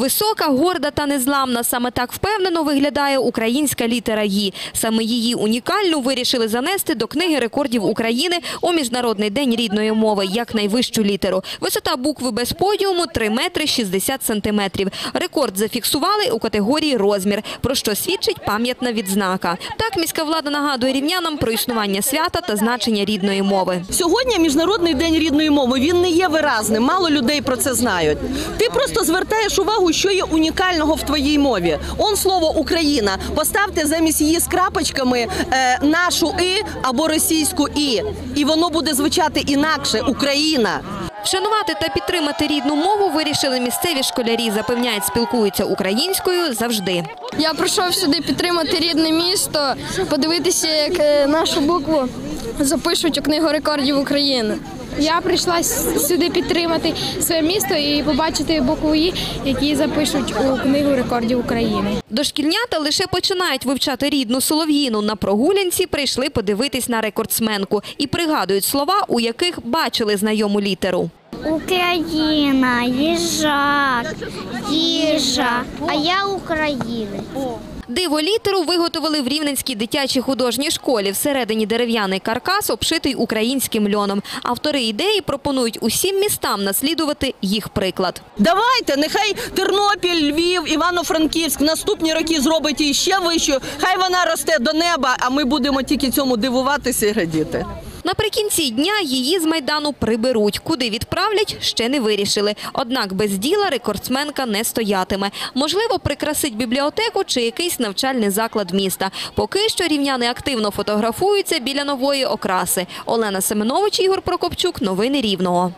Висока, горда та незламна. Саме так впевнено виглядає українська літера «Ї». Саме її унікальну вирішили занести до книги рекордів України у Міжнародний день рідної мови як найвищу літеру. Висота букви без подіуму 3 метри 60 сантиметрів. Рекорд зафіксували у категорії розмір, про що свідчить пам'ятна відзнака. Так міська влада нагадує рівнянам про існування свята та значення рідної мови. Сьогодні міжнародний день рідної мови. Він не є виразним. Мало людей про це знають. Ти просто звертаєш увагу, що є унікального в твоїй мові. Он слово Україна. Поставте замість її з крапочками е, нашу і або російську і, і воно буде звучати інакше Україна. Вшанувати та підтримати рідну мову вирішили місцеві школярі. Запевняють, спілкуються українською завжди. Я прийшов сюди підтримати рідне місто, подивитися, як е, нашу букву запишуть у книгу рекордів України. Я прийшла сюди підтримати своє місто і побачити букву «І», які запишуть у книгу рекордів України. Дошкільнята лише починають вивчати рідну солов'їну. На прогулянці прийшли подивитись на рекордсменку і пригадують слова, у яких бачили знайому літеру. Україна, їжак, їжа, а я України. Диво літеру виготовили в Рівненській дитячій художній школі. Всередині дерев'яний каркас, обшитий українським льоном. Автори ідеї пропонують усім містам наслідувати їх приклад. Давайте, нехай Тернопіль, Львів, Івано-Франківськ наступні роки зробить її ще вищу. Хай вона росте до неба, а ми будемо тільки цьому дивуватися і радіти. Наприкінці дня її з майдану приберуть. Куди відправлять, ще не вирішили. Однак без діла рекордсменка не стоятиме. Можливо, прикрасить бібліотеку чи якийсь навчальний заклад міста. Поки що рівняни активно фотографуються біля нової окраси. Олена Семенович, Ігор Прокопчук. Новини Рівного.